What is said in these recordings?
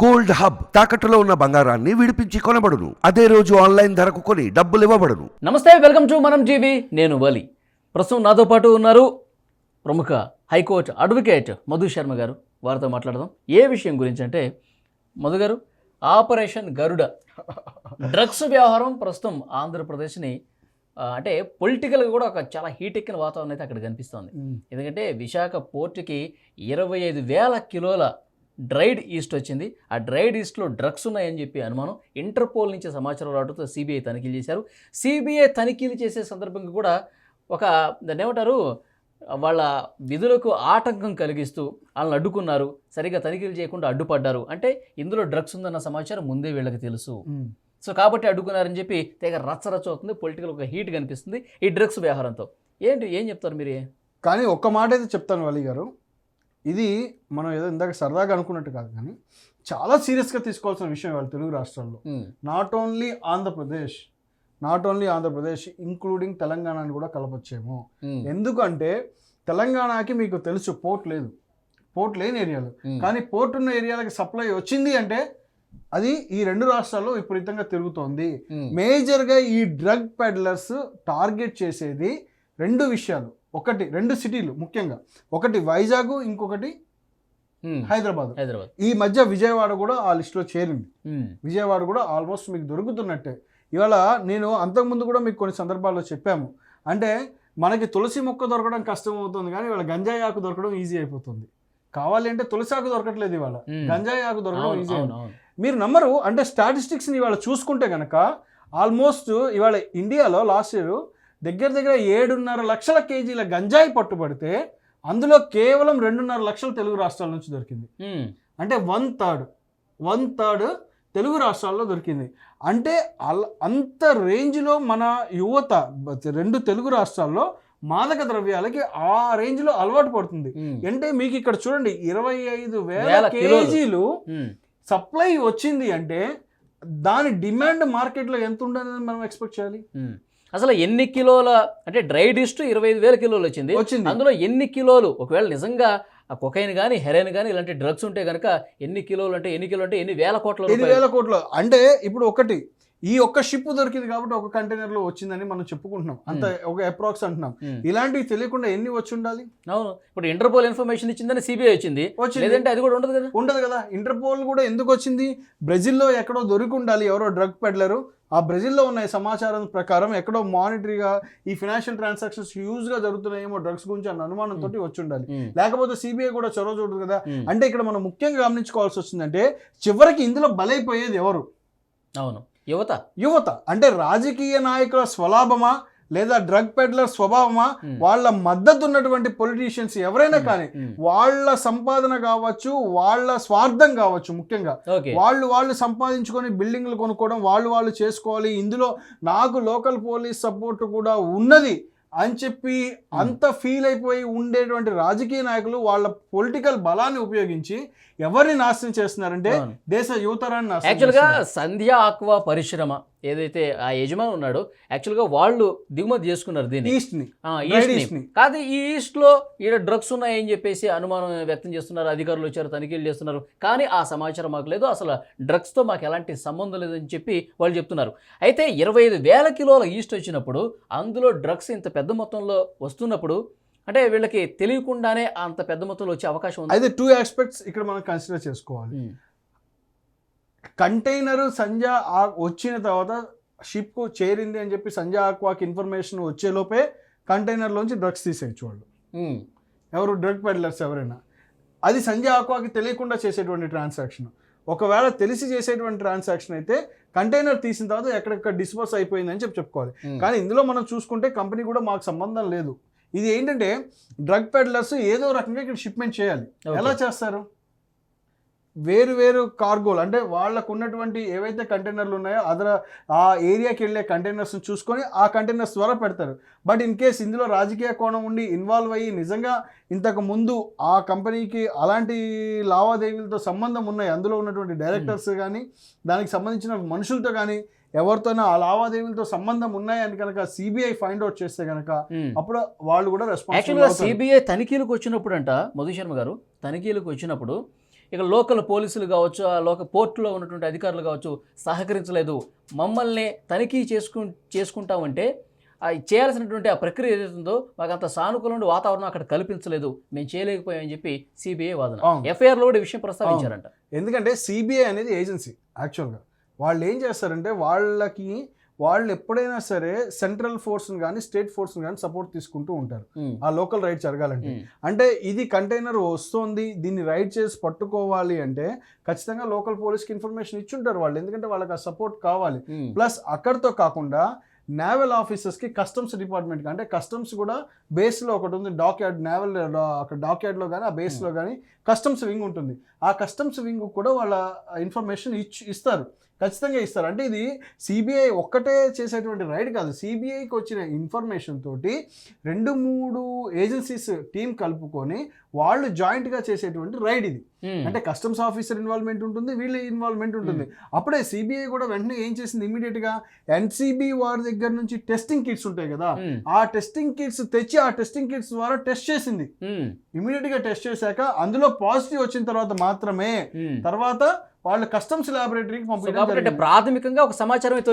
Gold hub తాకట్టులో ఉన్న బంగారాన్ని విడిపించి కొనబడును. అదే రోజు ఆన్లైన్ ధరకు కొని డబ్బులు ఇవ్వబడును. నమస్తే వెల్కమ్ టు మనం టీవీ. నేను వలి. ప్రస్తుతం నాతో పాటు ఉన్నారు ప్రముఖ హైకోర్టు అడ్వకేట్ మధు శర్మ గారు. వారితో మాట్లాడదాం. ఏ విషయం గురించి అంటే మధు గారు ఆపరేషన్ గరుడ. డ్రగ్స్ వ్యవహారం ప్రస్తుతం ఆంధ్రప్రదేశ్ని అంటే పొలిటికల్గా కూడా ఒక చాలా హీట్ ఎక్కిన వాతావరణం అయితే అక్కడ కనిపిస్తోంది. ఎందుకంటే విశాఖ పోర్టుకి ఇరవై ఐదు వేల కిలోల డ్రైడ్ ఈస్ట్ వచ్చింది. ఆ డ్రైడ్ ఈస్ట్లో డ్రగ్స్ ఉన్నాయని చెప్పి అనుమానం. ఇంటర్పోల్ నుంచి సమాచారం రావడంతో సిబిఐ తనిఖీలు చేశారు. సిబిఐ తనిఖీలు చేసే సందర్భంగా కూడా ఒక దాన్ని ఏమంటారు? వాళ్ళ విధులకు ఆటంకం కలిగిస్తూ వాళ్ళని అడ్డుకున్నారు. సరిగా తనిఖీలు చేయకుండా అడ్డుపడ్డారు. అంటే ఇందులో డ్రగ్స్ ఉందన్న సమాచారం ముందే వీళ్ళకి తెలుసు. సో కాబట్టి అడ్డుకున్నారని చెప్పి తెగ రచ్చరచ్చ అవుతుంది. పొలిటికల్ ఒక హీట్ కనిపిస్తుంది ఈ డ్రగ్స్ వ్యవహారంతో. ఏంటి? ఏం చెప్తారు మీరు? కానీ ఒక్క మాట అయితే చెప్తాను వలి గారు. ఇది మనం ఏదో ఇందాక సరదాగా అనుకున్నట్టు కాదు కానీ చాలా సీరియస్గా తీసుకోవాల్సిన విషయం ఇవాళ తెలుగు రాష్ట్రాల్లో. Not only Andhra Pradesh not only Andhra Pradesh including తెలంగాణని కూడా కలపచ్చేమో. ఉమ్, ఎందుకంటే తెలంగాణకి మీకు తెలుసు పోర్ట్ లేదు. పోర్ట్ లేని ఏరియాలు. ఉమ్, కానీ పోర్ట్ ఉన్న ఏరియాలకి సప్లై వచ్చింది అంటే అది ఈ రెండు రాష్ట్రాల్లో విపరీతంగా తిరుగుతోంది. మేజర్గా ఈ డ్రగ్ పెడ్లర్స్ టార్గెట్ చేసేది రెండు విషయాలు. ఒకటి రెండు సిటీలు ముఖ్యంగా. ఒకటి వైజాగ్ ఇంకొకటి హైదరాబాద్. హైదరాబాద్. ఈ మధ్య విజయవాడ కూడా ఆ లిస్టులో చేరింది. విజయవాడ కూడా ఆల్మోస్ట్ మీకు దొరుకుతున్నట్టే. ఇవాళ నేను అంతకుముందు కూడా మీకు కొన్ని సందర్భాల్లో చెప్పాము. అంటే మనకి తులసి మొక్క దొరకడం కష్టం అవుతుంది కానీ ఇవాళ గంజాయి ఆకు దొరకడం ఈజీ అయిపోతుంది. కావాలి అంటే తులసి ఆకు దొరకట్లేదు ఇవాళ. గంజాయి ఆకు దొరకడం ఈజీ. మీరు నమ్మరు అంటే స్టాటిస్టిక్స్ని ఇవాళ చూసుకుంటే కనుక ఆల్మోస్ట్ ఇవాళ ఇండియాలో లాస్ట్ ఇయర్ దగ్గర దగ్గర ఏడున్నర లక్షల కేజీల గంజాయి పట్టుబడితే అందులో కేవలం రెండున్నర లక్షలు తెలుగు రాష్ట్రాల నుంచి దొరికింది. అంటే one third one third Telugu రాష్ట్రాల్లో దొరికింది. అంటే అల అంత రేంజ్లో మన యువత రెండు తెలుగు రాష్ట్రాల్లో మాదక ద్రవ్యాలకి ఆ రేంజ్లో అలవాటు పడుతుంది. అంటే మీకు ఇక్కడ చూడండి ఇరవై ఐదు వేల. కేజీలు సప్లై వచ్చింది అంటే దాని డిమాండ్ మార్కెట్లో ఎంత ఉండదని మనం ఎక్స్పెక్ట్ చేయాలి. అసలు ఎన్ని కిలోల అంటే డ్రై డిస్ట్ ఇరవై ఐదు వేల కిలోలు వచ్చింది. అందులో ఎన్ని కిలోలు ఒకవేళ నిజంగా ఆ కొకైన్ కానీ హెరైన్ కానీ ఇలాంటి డ్రగ్స్ ఉంటే కనుక ఎన్ని కిలోలు అంటే ఎన్ని కిలో అంటే ఎన్ని వేల కోట్ల ఎన్ని వేల కోట్లు. అంటే ఇప్పుడు ఒకటి ఈ ఒక్క షిప్ దొరికింది కాబట్టి ఒక కంటైనర్లో వచ్చిందని మనం చెప్పుకుంటున్నాం. అంత ఒక అప్రాక్స్ అంటున్నాం. ఉమ్, ఇలాంటివి తెలియకుండా ఎన్ని వచ్చి ఉండాలి? అవును. ఇప్పుడు ఇంటర్పోల్ ఇన్ఫర్మేషన్ ఇచ్చిందని సిబిఐ వచ్చింది. లేదంటే అది కూడా ఉండదు కదా? ఉండదు కదా. ఇంటర్పోల్ కూడా ఎందుకు వచ్చింది? బ్రెజిల్లో ఎక్కడో దొరికి ఉండాలి. ఎవరో డ్రగ్ పెడ్లరు ఆ బ్రెజిల్లో ఉన్న సమాచారం ప్రకారం ఎక్కడో మానిటరీగా ఈ ఫినాన్షియల్ ట్రాన్సాక్షన్స్ యూజ్గా జరుగుతున్నాయేమో డ్రగ్స్ గురించి అన్న అనుమానంతో వచ్చి ఉండాలి. లేకపోతే సిబిఐ కూడా చొరవ చూడదు కదా. అంటే ఇక్కడ మనం ముఖ్యంగా గమనించుకోవాల్సి వచ్చిందంటే చివరికి ఇందులో బలైపోయేది ఎవరు? అవును. యువత? యువత. అంటే రాజకీయ నాయకుల స్వలాభమా లేదా డ్రగ్ పెడ్లర్ స్వభావమా వాళ్ళ మద్దతు ఉన్నటువంటి పొలిటీషియన్స్ ఎవరైనా కానీ వాళ్ళ సంపాదన కావచ్చు వాళ్ళ స్వార్థం కావచ్చు ముఖ్యంగా. వాళ్ళు వాళ్ళు సంపాదించుకొని బిల్డింగ్లు కొనుక్కోవడం వాళ్ళు వాళ్ళు చేసుకోవాలి. ఇందులో నాకు లోకల్ పోలీస్ సపోర్ట్ కూడా ఉన్నది. అని చెప్పి అంత ఫీల్ అయిపోయి ఉండేటువంటి రాజకీయ నాయకులు వాళ్ళ పొలిటికల్ బలాన్ని ఉపయోగించి ఎవరిని నాశనం చేస్తున్నారంటే. దేశ యువతరాన్ని నాశనం యాక్చువల్గా. సంధ్య ఆక్వా పరిశ్రమ ఏదైతే ఆ యజమాని ఉన్నాడో యాక్చువల్గా వాళ్ళు దిగుమతి చేసుకున్నారు దీన్ని ఈస్ట్ని. East ని. కాదు ఈ ఈస్ట్లో ఈడ డ్రగ్స్ ఉన్నాయని చెప్పేసి అనుమానం వ్యక్తం చేస్తున్నారు అధికారులు వచ్చారు తనిఖీలు చేస్తున్నారు కానీ ఆ సమాచారం మాకు లేదు అసలు డ్రగ్స్తో మాకు ఎలాంటి సంబంధం లేదని చెప్పి వాళ్ళు చెప్తున్నారు అయితే ఇరవై ఐదు వేల కిలోల ఈస్ట్ వచ్చినప్పుడు అందులో డ్రగ్స్ ఇంత పెద్ద మొత్తంలో వస్తున్నప్పుడు అంటే వీళ్ళకి తెలియకుండానే అంత పెద్ద మొత్తంలో వచ్చే అవకాశం ఉంది. అయితే టూ ఆస్పెక్ట్స్ ఇక్కడ మనం కన్సిడర్ చేసుకోవాలి. కంటైనర్ సంజ ఆ- వచ్చిన తర్వాత షిప్కు చేరింది అని చెప్పి సంజ ఆక్వాకి ఇన్ఫర్మేషన్ వచ్చేలోపే కంటైనర్లోంచి డ్రగ్స్ తీసేయచ్చు వాళ్ళు. ఉమ్, ఎవరు డ్రగ్ పెడ్లర్స్ ఎవరైనా. అది సంజయ్ ఆక్వాకి తెలియకుండా చేసేటువంటి ట్రాన్సాక్షన్ ఒకవేళ తెలిసి చేసేటువంటి ట్రాన్సాక్షన్ అయితే కంటైనర్ తీసిన తర్వాత ఎక్కడెక్కడ డిస్పోజ్ అయిపోయిందని చెప్పి చెప్పుకోవాలి ఉమ్. కానీ ఇందులో మనం చూసుకుంటే కంపెనీ కూడా మాకు సంబంధం లేదు ఇది ఏంటంటే డ్రగ్ పెడ్లర్స్ ఏదో రకంగా ఇక్కడ షిప్మెంట్ చేయాలి. ఎలా చేస్తారు వేరు వేరు కార్గోలు అంటే వాళ్ళకు ఉన్నటువంటి ఏవైతే కంటైనర్లు ఉన్నాయో అదర్ ఆ ఏరియాకి వెళ్ళే కంటైనర్స్ చూసుకొని ఆ కంటైనర్స్ ద్వారా పెడతారు. బట్ ఇన్ కేస్ ఇందులో రాజకీయ కోణం ఉండి ఇన్వాల్వ్ అయ్యి నిజంగా ఇంతకు ముందు ఆ కంపెనీకి అలాంటి లావాదేవీలతో సంబంధం ఉన్నాయి అందులో ఉన్నటువంటి డైరెక్టర్స్ కానీ దానికి సంబంధించిన మనుషులతో కానీ ఎవరితోనో ఆ లావాదేవీలతో సంబంధం ఉన్నాయని కనుక సిబిఐ ఫైండ్ అవుట్ చేస్తే కనుక ఉమ్. అప్పుడు వాళ్ళు కూడా రెస్పాన్సిబుల్ సిబిఐ తనిఖీలకు వచ్చినప్పుడు అంట మధు శర్మ గారు తనిఖీలకు వచ్చినప్పుడు ఇక లోకల్ పోలీసులు కావచ్చు ఆ లోకల్ పోర్టులో ఉన్నటువంటి అధికారులు కావచ్చు సహకరించలేదు. మమ్మల్ని తనిఖీ చేసుకు చేసుకుంటామంటే ఆ చేయాల్సినటువంటి ఆ ప్రక్రియ ఏదైతుందో మాకు అంత సానుకూలమైన వాతావరణం అక్కడ కల్పించలేదు. మేము చేయలేకపోయామని చెప్పి సిబిఐ వాదన. ఎఫ్ఐఆర్లో కూడా విషయం ప్రస్తావించారంట. ఎందుకంటే సిబిఐ అనేది ఏజెన్సీ యాక్చువల్గా. వాళ్ళు ఏం చేస్తారంటే వాళ్ళకి వాళ్ళు ఎప్పుడైనా సరే సెంట్రల్ ఫోర్స్ని కానీ స్టేట్ ఫోర్స్ని కానీ సపోర్ట్ తీసుకుంటూ ఉంటారు. ఆ లోకల్ రైడ్ జరగాలంటే. అంటే ఇది కంటైనర్ వస్తుంది దీన్ని రైడ్ చేసి పట్టుకోవాలి అంటే ఖచ్చితంగా లోకల్ పోలీస్కి ఇన్ఫర్మేషన్ ఇచ్చుంటారు వాళ్ళు. ఎందుకంటే వాళ్ళకి ఆ సపోర్ట్ కావాలి. ప్లస్ అక్కడితో కాకుండా నేవల్ ఆఫీసర్స్కి కస్టమ్స్ డిపార్ట్మెంట్కి అంటే కస్టమ్స్ కూడా బేస్లో ఒకటి ఉంది డాక్ యార్డ్ నేవల్ అక్కడ డాక్ యార్డ్లో కానీ ఆ బేస్లో కానీ కస్టమ్స్ వింగ్ ఉంటుంది. ఆ కస్టమ్స్ వింగ్ కూడా వాళ్ళ ఇన్ఫర్మేషన్ ఇచ్చి ఇస్తారు. ఖచ్చితంగా ఇస్తారు. అంటే ఇది సిబిఐ ఒక్కటే చేసేటువంటి రైడ్ కాదు. సిబిఐకి వచ్చిన ఇన్ఫర్మేషన్ తోటి రెండు మూడు ఏజెన్సీస్ టీం కలుపుకొని వాళ్ళు జాయింట్గా చేసేటువంటి రైడ్ ఇది. అంటే కస్టమ్స్ ఆఫీసర్ ఇన్వాల్వ్మెంట్ ఉంటుంది వీళ్ళ ఇన్వాల్వ్మెంట్ ఉంటుంది. అప్పుడే సిబిఐ కూడా వెంటనే ఏం చేసింది? ఇమీడియట్గా ఎన్సిబి వారి దగ్గర నుంచి టెస్టింగ్ కిట్స్ ఉంటాయి కదా ఉమ్, ఆ టెస్టింగ్ కిట్స్ తెచ్చి ఆ టెస్టింగ్ కిట్స్ ద్వారా టెస్ట్ చేసింది. ఇమీడియట్గా టెస్ట్ చేశాక అందులో పాజిటివ్ వచ్చిన తర్వాత మాత్రమే. తర్వాత వాళ్ళు కస్టమ్స్ అంటే జరిగింది. ప్రాథమికంగా ఒక సమాచారం అయితే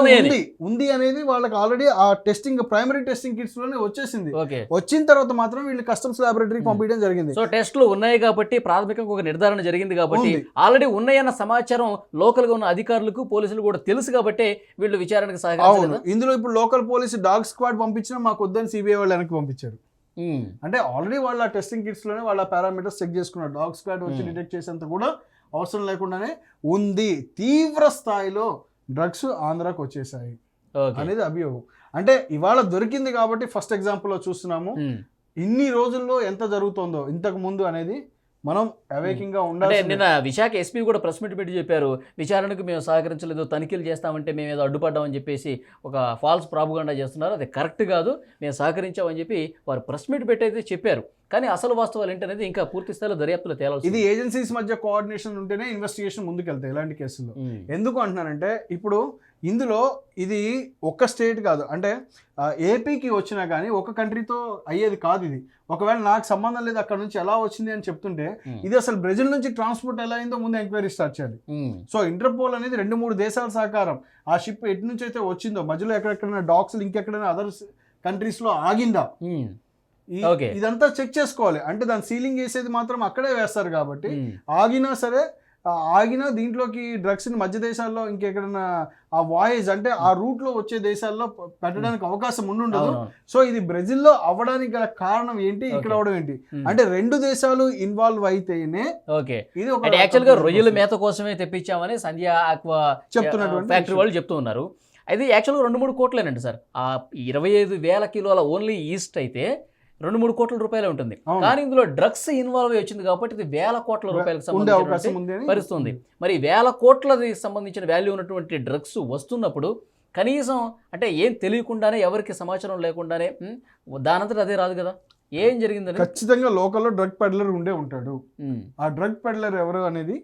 ఉన్నాయని. ఉంది. ఉంది అనేది వాళ్ళకి ఆల్రెడీ ఆ టెస్టింగ్ ప్రైమరీ టెస్టింగ్ కిట్స్లోనే వచ్చేసింది. వచ్చిన తర్వాత మాత్రం వీళ్ళు కస్టమ్స్ ల్యాబొరేటరీకి Hmm. పంపించడం జరిగింది. సో టెస్టులు ఉన్నాయి కాబట్టి ప్రాథమికంగా ఒక నిర్ధారణ జరిగింది కాబట్టి. ఆల్రెడీ ఉన్నాయన్న సమాచారం లోకల్గా ఉన్న అధికారులకు పోలీసులు కూడా తెలుసు కాబట్టి వీళ్ళు విచారణకు అవును. సహకరించలేదు ఇందులో ఇప్పుడు లోకల్ పోలీసు డాగ్ స్క్వాడ్ పంపించినా మాకు వద్దని సిబిఐ వాళ్ళు వెనక్కి పంపించారు. ఉమ్, అంటే ఆల్రెడీ వాళ్ళ టెస్టింగ్ కిట్స్లోనే వాళ్ళ పారామీటర్స్ చెక్ చేసుకున్నారు. డాగ్ స్క్వాడ్ వచ్చి Hmm. డిటెక్ట్ చేసేంత కూడా అవసరం లేకుండానే ఉంది. తీవ్ర స్థాయిలో డ్రగ్స్ ఆంధ్రాకి వచ్చేసాయి అనేది అభియోగం. అంటే ఇవాళ దొరికింది కాబట్టి ఫస్ట్ ఎగ్జాంపుల్లో చూస్తున్నాము. ఇన్ని రోజుల్లో ఎంత జరుగుతుందో ఇంతకు ముందు అనేది మనం అవేకింగ్గా అంటే ఉండాలి నిన్న విశాఖ ఎస్పీ కూడా ప్రెస్ మీట్ పెట్టి చెప్పారు విచారణకు మేము సహకరించలేదు తనిఖీలు చేస్తామంటే మేము ఏదో అడ్డుపడ్డామని చెప్పేసి ఒక ఫాల్స్ ప్రాపగండా చేస్తున్నారు. అది కరెక్ట్ కాదు మేము సహకరించామని చెప్పి వారు ప్రెస్ మీట్ పెట్టి అయితే చెప్పారు. కానీ అసలు వాస్తవాలు ఏంటనేది ఇంకా పూర్తి స్థాయిలో దర్యాప్తులో తేలాల్సి ఇది ఏజెన్సీస్ మధ్య కోఆర్డినేషన్ ఉంటేనే ఇన్వెస్టిగేషన్ ముందుకెళ్తాయి ఇలాంటి కేసుల్లో. ఎందుకు అంటున్నానంటే ఇప్పుడు ఇందులో ఇది ఒక్క స్టేట్ కాదు. అంటే ఏపీకి వచ్చినా కానీ ఒక కంట్రీతో అయ్యేది కాదు ఇది. ఒకవేళ నాకు సంబంధం లేదు అక్కడ నుంచి ఎలా వచ్చింది అని చెప్తుంటే ఇది అసలు బ్రెజిల్ నుంచి ట్రాన్స్పోర్ట్ ఎలా అయిందో ముందు ఎంక్వైరీ స్టార్ట్ చేయాలి. సో ఇంటర్పోల్ అనేది రెండు మూడు దేశాల సహకారం. ఆ షిప్ ఎటు నుంచి అయితే వచ్చిందో మధ్యలో ఎక్కడెక్కడైనా డాక్స్ ఇంకెక్కడైనా అదర్ కంట్రీస్లో ఆగిందా. ఇదంతా చెక్ చేసుకోవాలి. అంటే దాని సీలింగ్ వేసేది మాత్రం అక్కడే వేస్తారు కాబట్టి. ఆగినా సరే ఆగినా దీంట్లోకి డ్రగ్స్ని మధ్య దేశాల్లో ఇంకెక్కడైనా ఆ వాయేజ్ అంటే ఆ రూట్లో వచ్చే దేశాల్లో పెట్టడానికి అవకాశం ఉండుండదు. సో ఇది బ్రెజిల్లో అవ్వడానికి గల కారణం ఏంటి ఇక్కడ. అవడం ఏంటి. అంటే రెండు దేశాలు ఇన్వాల్వ్ అయితేనే ఓకే ఇది ఒక అంటే యాక్చువల్గా రొయ్యల మేత కోసమే తెప్పించామని సంధ్య ఆక్వా చెప్తున్నటువంటి ఫ్యాక్టరీ. వాళ్ళు చెప్తూ ఉన్నారు అది యాక్చువల్గా రెండు మూడు కోట్లేనండి సార్ ఆ ఇరవై ఐదు వేల కిలోల ఓన్లీ ఈస్ట్ అయితే రెండు మూడు కోట్ల రూపాయలే ఉంటుంది. కానీ ఇందులో డ్రగ్స్ ఇన్వాల్వ్ అయి వచ్చింది కాబట్టి ఇది వేల కోట్ల రూపాయలకు సంబంధించిన ఉంది అని పరిస్థితి ఉంది మరి వేల కోట్లది సంబంధించిన వాల్యూ ఉన్నటువంటి డ్రగ్స్ వస్తున్నప్పుడు కనీసం అంటే ఏం తెలియకుండానే ఎవరికి సమాచారం లేకుండానే ఉమ్, దానంతట అదే రాదు కదా. ఏం జరిగిందని? ఖచ్చితంగా లోకల్లో డ్రగ్ పెడ్లర్ ఉండే ఉంటాడు. ఆ డ్రగ్ పెడ్లర్ ఎవరు అనేది.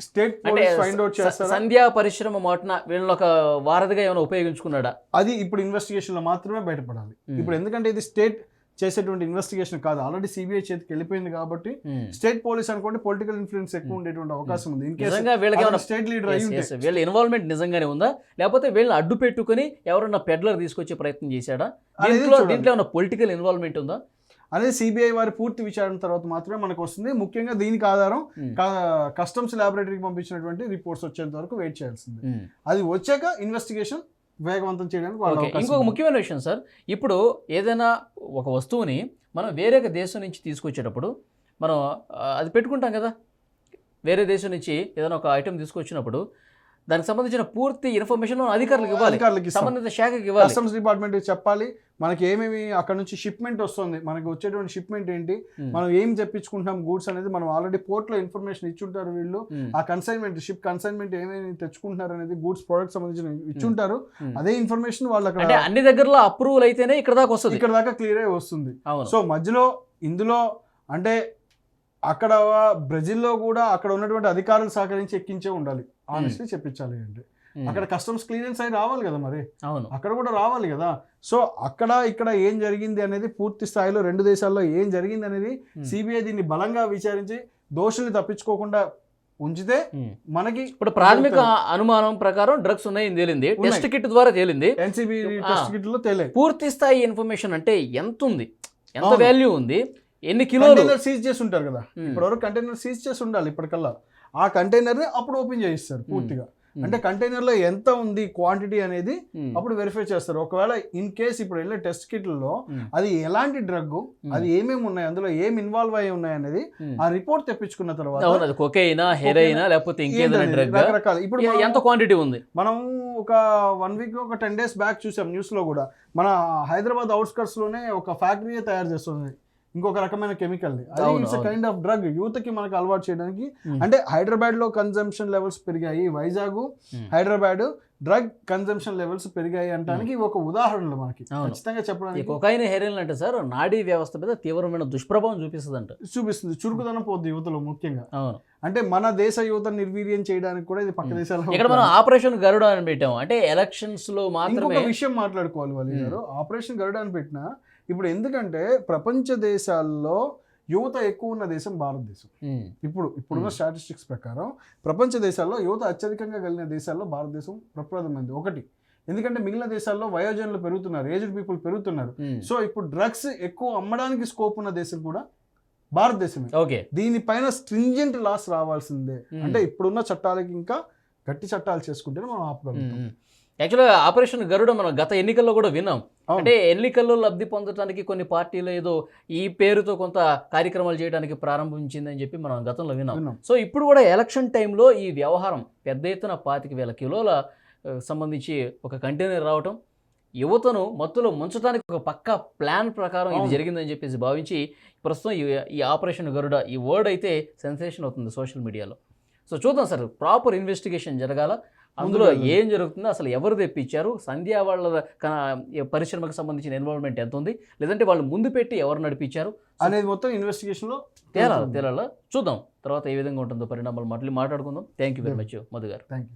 స్టేట్ ఫైండ్ అవుట్ చేస్తారా? సంధ్యా పరిశ్రమ మాటన వీళ్ళని ఒక వారధిగా ఏమైనా ఉపయోగించుకున్నాడా? అది ఇప్పుడు ఇన్వెస్టిగేషన్లో మాత్రమే బయటపడాలి. ఇప్పుడు ఎందుకంటే ఇది స్టేట్ చేసేటువంటి ఇన్వెస్టిగేషన్ కాదు ఆల్రెడీ సిబిఐ చేతికి వెళ్ళిపోయింది కాబట్టి. స్టేట్ పోలీస్ అనుకోండి పొలిటికల్ ఇన్ఫ్లుయెన్స్ ఎక్కువ ఉండేటువంటి అవకాశం ఉంది ఇన్ స్టేట్ లీడర్. వీళ్ళ ఇన్వాల్వ్మెంట్ నిజంగానే ఉందా లేకపోతే వీళ్ళని అడ్డు పెట్టుకుని ఎవరన్నా పెడ్లర్ తీసుకొచ్చే ప్రయత్నం చేశాడా దీంట్లో. దీంట్లో ఏమైనా పొలిటికల్ ఇన్వాల్వ్మెంట్ ఉందా అనేది సిబిఐ వారి పూర్తి విచారణ తర్వాత మాత్రమే మనకు వస్తుంది ముఖ్యంగా దీనికి ఆధారం ఉమ్. కస్టమ్స్ ల్యాబొరేటరీకి పంపించినటువంటి రిపోర్ట్స్ వచ్చేంత వరకు వెయిట్ చేయాల్సింది. అది వచ్చాక ఇన్వెస్టిగేషన్ వేగవంతం చేయడానికి వాళ్ళ ఇంకొక. ముఖ్యమైన విషయం సార్. ఇప్పుడు ఏదైనా ఒక వస్తువుని మనం వేరే ఒక దేశం నుంచి తీసుకొచ్చేటప్పుడు మనం అది పెట్టుకుంటాం కదా. వేరే దేశం నుంచి ఏదైనా ఒక ఐటెం తీసుకొచ్చినప్పుడు దానికి సంబంధించిన పూర్తి ఇన్ఫర్మేషన్ అధికారులకు ఇవ్వాలి. అధికారులకు. సంబంధిత శాఖకి ఇవ్వాలి. కస్టమ్స్ డిపార్ట్మెంట్ చెప్పాలి. మనకి ఏమేమి అక్కడ నుంచి షిప్మెంట్ వస్తుంది మనకి వచ్చేటువంటి షిప్మెంట్ ఏంటి. మనం ఏం తెప్పించుకుంటున్నాం గూడ్స్ అనేది మనం ఆల్రెడీ పోర్ట్లో ఇన్ఫర్మేషన్ ఇచ్చుంటారు వీళ్ళు. ఆ కన్సైన్మెంట్ షిప్ కన్సైన్మెంట్ ఏమేమి తెచ్చుకుంటున్నారు అనేది గూడ్స్ ప్రొడక్ట్ సంబంధించిన ఇచ్చుంటారు. అదే ఇన్ఫర్మేషన్ వాళ్ళు అక్కడ అన్ని దగ్గరలో అప్రూవల్ అయితేనే ఇక్కడ దాకా వస్తుంది ఇక్కడ దాకా క్లియర్ అయి వస్తుంది సో మధ్యలో ఇందులో అంటే అక్కడ బ్రెజిల్లో కూడా అక్కడ ఉన్నటువంటి అధికారులు సహకరించి ఎక్కించే ఉండాలి ఆనెస్ట్లీ చెప్పించాలి అంటే. అక్కడ కస్టమ్స్ క్లియరెన్స్ అయి రావాలి కదా మరి అవును అక్కడ కూడా రావాలి కదా సో అక్కడ ఇక్కడ ఏం జరిగింది అనేది పూర్తి స్థాయిలో రెండు దేశాల్లో ఏం జరిగింది అనేది. సిబిఐ దీన్ని బలంగా విచారించి దోషుల్ని తప్పించుకోకుండా ఉంచితే. మనకి ఇప్పుడు ప్రాథమిక అనుమానం ప్రకారం డ్రగ్స్ ఉన్నాయని తేలింది. టెస్ట్ కిట్ ద్వారా తేలింది ఎన్సీబీ. టెస్ట్ కిట్లో తెలియదు పూర్తి స్థాయి ఇన్ఫర్మేషన్ అంటే ఎంత ఉంది ఎంత. వాల్యూ ఉంది ఎన్ని కిలోలు సీజ్ చేసి ఉంటారు కదా. ఇప్పటివరకు కంటైనర్ సీజ్ చేసి ఉండాలి ఇప్పటికల్లా ఆ కంటైనర్ అప్పుడు ఓపెన్ చేయిస్తారు పూర్తిగా. అంటే కంటైనర్లో ఎంత ఉంది క్వాంటిటీ అనేది. అప్పుడు వెరిఫై చేస్తారు. ఒకవేళ ఇన్ కేస్ ఇప్పుడు వెళ్ళే టెస్ట్ కిట్లలో. అది ఎలాంటి డ్రగ్ అది ఏమేమి ఉన్నాయి అందులో ఏం ఇన్వాల్వ్ అయి ఉన్నాయి అనేది. ఆ రిపోర్ట్ తెప్పించుకున్న తర్వాత కొకైనా హెరైనా లేకపోతే రకరకాల. ఇప్పుడు ఎంత క్వాంటిటీ ఉంది? మనం ఒక వన్ వీక్ ఒక టెన్ డేస్ బ్యాక్ చూసాం న్యూస్లో కూడా. మన హైదరాబాద్ అవుట్స్కట్స్లోనే ఒక ఫ్యాక్టరీ తయారు చేస్తుంది. ఇంకొక రకమైన కెమికల్ అది ఇట్స్. కైండ్ ఆఫ్ డ్రగ్ యూత్కి మనకు అలవాటు చేయడానికి. అంటే హైదరాబాద్లో కన్జంప్షన్ లెవెల్స్ పెరిగాయి. Vizag. Hyderabad drug consumption levels పెరిగాయి అనడానికి ఒక ఉదాహరణలు మనకి. ఖచ్చితంగా చెప్పడానికి కొకైన్ హెరైన్ అంటే సార్ నాడీ వ్యవస్థ మీద తీవ్రమైన దుష్ప్రభావం చూపిస్తుందంట. చూపిస్తుంది. చురుకుదనం పోద్ది యువతలో ముఖ్యంగా. అవును. అంటే మన దేశ యువత నిర్వీర్యం చేయడానికి కూడా ఇది పక్క Hmm. దేశాల ఇక్కడ మనం ఆపరేషన్ గరుడ అని పెట్టాం అంటే ఎలక్షన్స్లో మాత్రమే ఇంకొక విషయం మాట్లాడుకోవాలి వాళ్ళు ఆపరేషన్ గరుడ అని పెట్టిన ఇప్పుడు ఎందుకంటే ప్రపంచ దేశాల్లో యువత ఎక్కువ ఉన్న దేశం భారతదేశం. ఇప్పుడు ఇప్పుడున్న స్టాటిస్టిక్స్ ప్రకారం ప్రపంచ దేశాల్లో యువత అత్యధికంగా కలిగిన దేశాల్లో భారతదేశం ప్రప్రథమైంది. ఒకటి. ఎందుకంటే మిగిలిన దేశాల్లో వయోజనులు పెరుగుతున్నారు ఏజ్డ్ పీపుల్ పెరుగుతున్నారు. సో ఇప్పుడు డ్రగ్స్ ఎక్కువ అమ్మడానికి స్కోప్ ఉన్న దేశం కూడా భారతదేశమే. ఓకే. దీనిపైన స్ట్రింజెంట్ లాస్ రావాల్సిందే. అంటే ఇప్పుడున్న చట్టాలకి ఇంకా గట్టి చట్టాలు చేసుకుంటేనే మనం ఆపగలుగుతాం. యాక్చువల్గా ఆపరేషన్ గరుడ మనం గత ఎన్నికల్లో కూడా విన్నాం. అంటే ఎన్నికల్లో లబ్ధి పొందడానికి కొన్ని పార్టీలు ఏదో ఈ పేరుతో కొంత కార్యక్రమాలు చేయడానికి ప్రారంభించిందని చెప్పి మనం గతంలో విన్నాం. సో ఇప్పుడు కూడా ఎలక్షన్ టైంలో ఈ వ్యవహారం పెద్ద ఎత్తున పాతిక వేల కిలోల సంబంధించి ఒక కంటైనర్ రావటం యువతను మత్తులో ముంచడానికి ఒక పక్క ప్లాన్ ప్రకారం ఇది. జరిగిందని చెప్పేసి భావించి ప్రస్తుతం ఈ- ఈ ఆపరేషన్ గరుడ ఈ వర్డ్ అయితే సెన్సేషన్ అవుతుంది సోషల్ మీడియాలో. సో చూద్దాం సార్ ప్రాపర్ ఇన్వెస్టిగేషన్ జరగాల. అందులో ఏం జరుగుతుందో అసలు ఎవరు తెప్పించారు? సంధ్యా వాళ్ళ పరిశ్రమకు సంబంధించిన ఇన్వాల్వ్మెంట్ ఎంత ఉంది లేదంటే వాళ్ళు ముందు పెట్టి ఎవరు నడిపించారు? అనేది మొత్తం ఇన్వెస్టిగేషన్లో తేలాలి తేలాలా చూద్దాం. తర్వాత ఏ విధంగా ఉంటుందో పరిణామాలు మళ్ళీ మాట్లాడుకుందాం. Thank you very much Madhu garu. Thank you